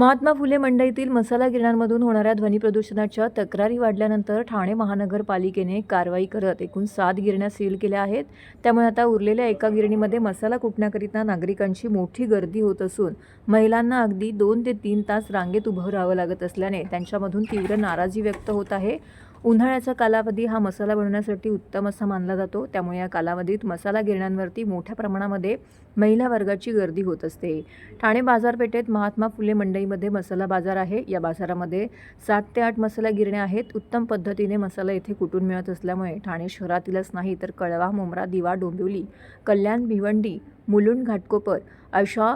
महात्मा फुले मंडईतील मसाला गिरण्यांमधून होणाऱ्या ध्वनी प्रदूषणाच्या तक्रारी वाढल्यानंतर ठाणे महानगरपालिकेने कारवाई करत एकूण सात गिरण्या सील केल्या आहेत. त्यामुळे आता उरलेल्या एका गिरणीमध्ये मसाला कुटण्याकरिता नागरिकांची मोठी गर्दी होत असून महिलांना अगदी दोन ते तीन तास रांगेत उभं राहावं लागत असल्याने त्यांच्यामधून तीव्र नाराजी व्यक्त होत आहे. उन्हाळ्याचा कालावधी हा मसाला बनवण्यासाठी उत्तम असा मानला जातो. त्यामुळे या कालावधीत मसाला गिरण्यांवरती मोठ्या प्रमाणामध्ये महिला वर्गाची गर्दी होत असते. ठाणे बाजारपेठेत महात्मा फुले मंडईमध्ये मसाला बाजार आहे. या बाजारामध्ये सात ते आठ मसाला गिरण्या आहेत. उत्तम पद्धतीने मसाला येथे कुठून मिळत असल्यामुळे ठाणे शहरातीलच नाही तर कळवा मुमरा दिवा डोंबिवली कल्याण भिवंडी मुलुंड घाटकोपर अशा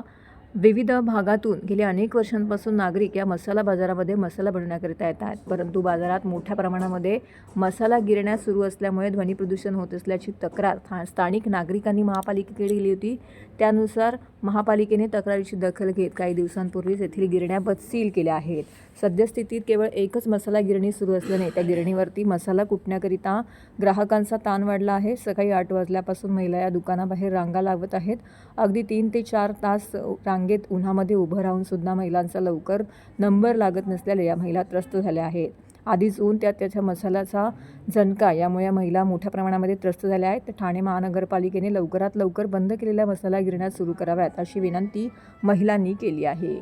विविध भागातून गेल्या अनेक वर्षांपासून नागरिक या मसाला बाजारामध्ये मसाला बनवण्याकरिता येतात. परंतु बाजारात मोठ्या प्रमाणामध्ये मसाला गिरण्या सुरू असल्यामुळे ध्वनी प्रदूषण होत असल्याची तक्रार स्थानिक नागरिकांनी महापालिकेकडे दिली होती. त्यानुसार महापालिकेने तक्रारीची दखल घेत काही दिवसांपूर्वीच येथील गिरण्या बद सील केल्या आहेत. सद्यस्थितीत केवळ एकच मसाला गिरणी सुरू असल्याने त्या गिरणीवरती मसाला कुटण्याकरिता ग्राहकांचा ताण वाढला आहे. सकाळी आठ वाजल्यापासून महिला या दुकानाबाहेर रांगा लावत आहेत. अगदी तीन ते चार तास रांग रांगेत उन्हामध्ये उभं राहून सुद्धा महिलांचा लवकर नंबर लागत नसल्याने या महिला त्रस्त झाल्या आहेत. आधीच ऊन त्यात त्याच्या मसाल्याचा झणका यामुळे या महिला मोठ्या प्रमाणामध्ये त्रस्त झाल्या आहेत. तर ठाणे महानगरपालिकेने लवकरात लवकर बंद केलेल्या मसाला गिरण्या सुरू कराव्यात अशी विनंती महिलांनी केली आहे.